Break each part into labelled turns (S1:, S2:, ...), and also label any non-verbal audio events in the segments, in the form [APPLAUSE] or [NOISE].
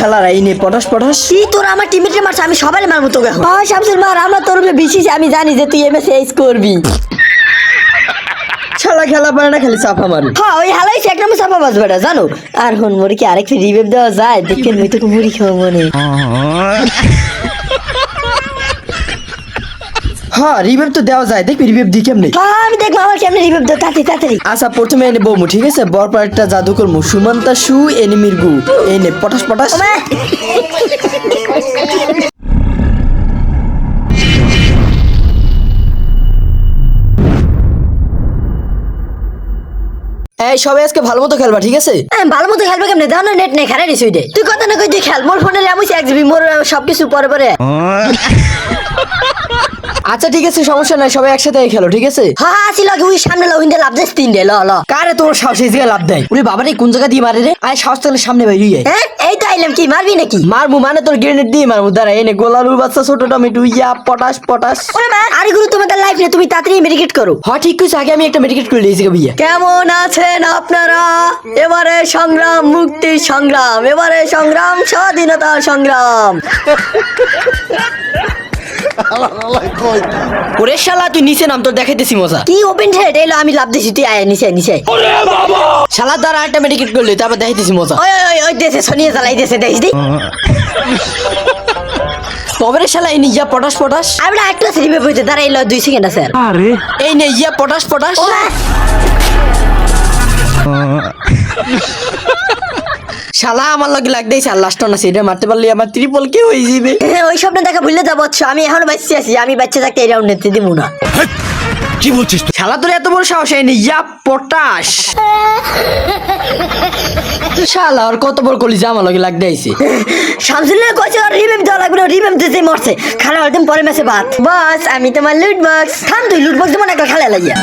S1: খেলার এই নে পটাশ পটাশ।
S2: কি তোর আমার টিমমেটে মারছে? আমি সবাই মারবো তোকে এখন। হ্যাঁ শামসুল মার আমরা তোর উপরে বিশ্বাস আমি জানি যে তুই এমএস এইচ করবি।
S1: খেলা খেলা পারে না খালি চাপা মারে।
S2: হ্যাঁ ওই হালাই এক নম্বর চাপা বাজ বেটা জানো? আর হন মরে কি আরেকটা রিভেভ দেওয়া যায়? দেখেন মুই তোকে মুড়ি খাওয়া মনে।
S1: হ্যাঁ রিভেভ তো দেওয়া যায়। দেখবি রিভেভ দি কেমনে?
S2: হ্যাঁ আমি দেখব আমার কেমন রিভেভ দেওয়া তাড়াতাড়ি তাড়াতাড়ি।
S1: আচ্ছা প্রথমে এনে বৌমু ঠিক আছে? বরপর একটা জাদুকর মু সুমন্তা সু এনিমির গু এই নে পটাশ পটাশ। এই সবাই আজকে ভালো মতো খেলবা ঠিক আছে?
S2: আমি ভালো মতো খেলবে কেমনে? দাও না নেট নেই খারাপ নিস তুই কথা না কই তুই খেল মোর ফোনে আমি এক জিবি মোর সবকিছু পরে পরে।
S1: আচ্ছা ঠিক আছে সমস্যা নাই সবাই একসাথে খেলো ঠিক আছে?
S2: হ্যাঁ হ্যাঁ আসি লাগে ওই সামনে লাও হিন্দে লাভ যাস তিন দে ল ল।
S1: কারে তোর সাহস এই লাভ দেয়? উনি বাবারে কোন জায়গা দিয়ে মারে রে? আয় সাহস তাহলে সামনে ভাই বেরিয়ে
S2: হ্যাঁ এই তো আইলাম কি মারবি নাকি?
S1: মারমু মানে তোর গ্রেনেড দিয়ে মারমু দাঁড়া এনে গোলালুর বাচ্চা ছোট টমেটো ইয়া পটাশ পটাশ।
S2: ওরে মা আরে গুরু তোমাদের লাইফ নিয়ে তুমি তাড়াতাড়ি মেডিকেট করো।
S1: হ্যাঁ ঠিক কইছে আগে আমি একটা মেডিকেট করে দিয়েছি ভাইয়া
S2: কেমন আছেন আপনারা? এবারে সংগ্রাম মুক্তির সংগ্রাম এবারে সংগ্রাম স্বাধীনতা সংগ্রাম।
S1: ওরে শালা তুই নিচে নাম তোর দেখাইতেছি মজা।
S2: কি ওপেন হেড এলো আমি লাভ দিছি তুই আয় নিচে নিচে।
S1: শালা দ্বারা একটা মেডিকেট করলি তারপর দেখাইতেছি মজা।
S2: ওই ওই, ওই দেশে সোনিয়া চালাই দেশে দেশ দি
S1: তবে শালা এই ইয়া পটাশ পটাশ।
S2: আমরা একটা সিরিপে বইতে দাঁড়াই এলো দুই সেকেন্ড আছে। আর।
S1: এই নে ইয়া পটাশ পটাশ। শালা আমার লগে লাগতেই আর লাস্ট না সেটা মারতে পারলি আমার ত্রিপল কে হয়ে যাবে [LAUGHS]
S2: হ্যাঁ, ওই স্বপ্ন দেখা ভুলে যাব আমি এখনও বাচ্চা আছি আমি বাচ্চা থাকতে এই রাউন্ড নিতে দিব না।
S3: কি বলছিস তুই?
S1: শালা তোর এত বড় সাহস এই নে ইয়া পটাশ শালা আর কত বড় কলি জামা লগে লাগতে আইছে।
S2: শামসুল্লাহ কইছে আর রিমেম দেওয়া লাগবে রিমেম দিতে মরছে। খানা হলদিন পরে মেসে ভাত বস আমি তোমার লুট বক্স থাম তুই লুট বক্স যেমন একটা খেলা লাগিয়া।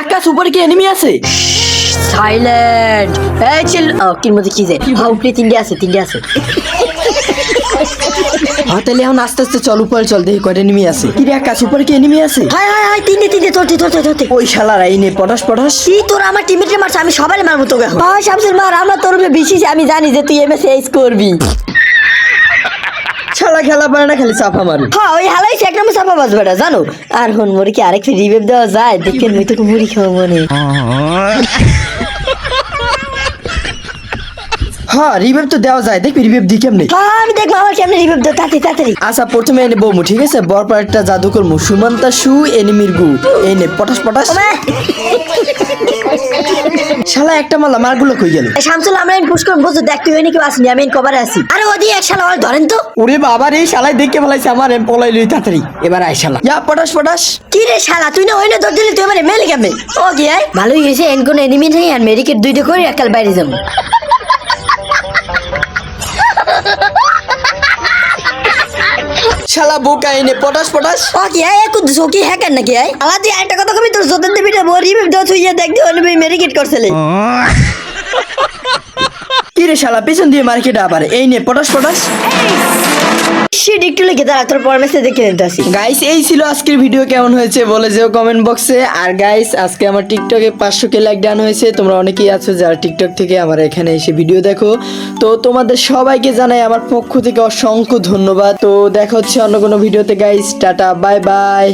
S1: একটা সুপার কি এনিমি আছে?
S2: সাইলেন্ট এই চিল কির মধ্যে কি যে হ্যাঁ উপরে তিনটে আছে তিনটে আছে
S1: হ্যাঁ তাহলে এখন আস্তে আস্তে চল উপরে চল দেখি কয়টা এনিমি আছে কি রে উপরে কি এনিমি আছে
S2: হাই হাই হাই তিনটে তিনটে তোরতে তোরতে তোরতে
S1: ওই শালারা এই নে
S2: কি তোর আমার টিমমেটে মারছে আমি সবাই মারবো তোকে হ্যাঁ শামসুল মার আমরা তোর উপরে বিশ্বাস আমি জানি যে তুই এমএস এইচ করবি
S1: শালা খেলা পারে না খালি চাপা মারে
S2: হ্যাঁ ওই হালাই এক নম্বর চাপা বাজ বেটা জানো? আর হন মরে কি আরেকটা রিভেভ দেওয়া যায়? দেখেন ওই তোকে মুড়ি খাওয়া মনে
S1: হ্যাঁ রিভেভ তো দেওয়া যায়। দেখবি রিভেভ দি কেমনে?
S2: হ্যাঁ আমি দেখব আমার কেমন রিভেভ দেওয়া তাড়াতাড়ি তাড়াতাড়ি।
S1: আচ্ছা প্রথমে এনে বৌমু ঠিক আছে? বরপর একটা জাদুকর মু সুমন্তা সু এনিমির গু এনে পটাশ পটাশ।
S2: ওমা,
S1: শালা একটা মারলা মারগুলো কই গেল?
S2: এই শামসুল আমরা আমি পুশ করব বুঝো দেখ তুই কেউ আসেনি আমি কভারে আছি। আরে ওদি এক শালা ওই ধরেন তো।
S1: ওরে বাবা রে শালাই দেখে ফেলাইছে আমার এম পলাই লই তাড়াতাড়ি। এবার আয় শালা। ইয়া পটাশ পটাশ।
S2: কি রে শালা তুই না ওই না ধর দিলি তুই আমার মেলে কেমনে ও কি আই ভালোই হয়েছে এন কোন এনিমি নেই আর মেডিকেট দুইটা করে একাল বাইরে যাব।
S1: শালা বোকা এনে পটাস পটাস
S2: ও কি আয় একটু ঝোঁকি হ্যাকার নাকি আয় আলা তুই একটা কথা কবি তোর জোতেন দেবিটা রিভিউ দেওয়া তুই দেখ দিও আমি মেডিকেট করছিলে।
S1: কি রে শালা পেছন দিয়ে মার্কেট আবার? এই নে পটাশ পটাশ।
S2: শিট একটু লিখে দাঁড়া তোর পর দেখে নিতে আসি।
S1: গাইস এই ছিল আজকের ভিডিও কেমন হয়েছে বলে যেও কমেন্ট বক্সে আর গাইস আজকে আমার টিকটকে পাঁচশো কে লাইক ডান হয়েছে। তোমরা অনেকেই আছো যারা টিকটক থেকে আমার এখানে এসে ভিডিও দেখো। তো তোমাদের সবাইকে জানাই আমার পক্ষ থেকে অসংখ্য ধন্যবাদ। তো দেখা হচ্ছে অন্য কোনো ভিডিওতে গাইস টাটা বাই বাই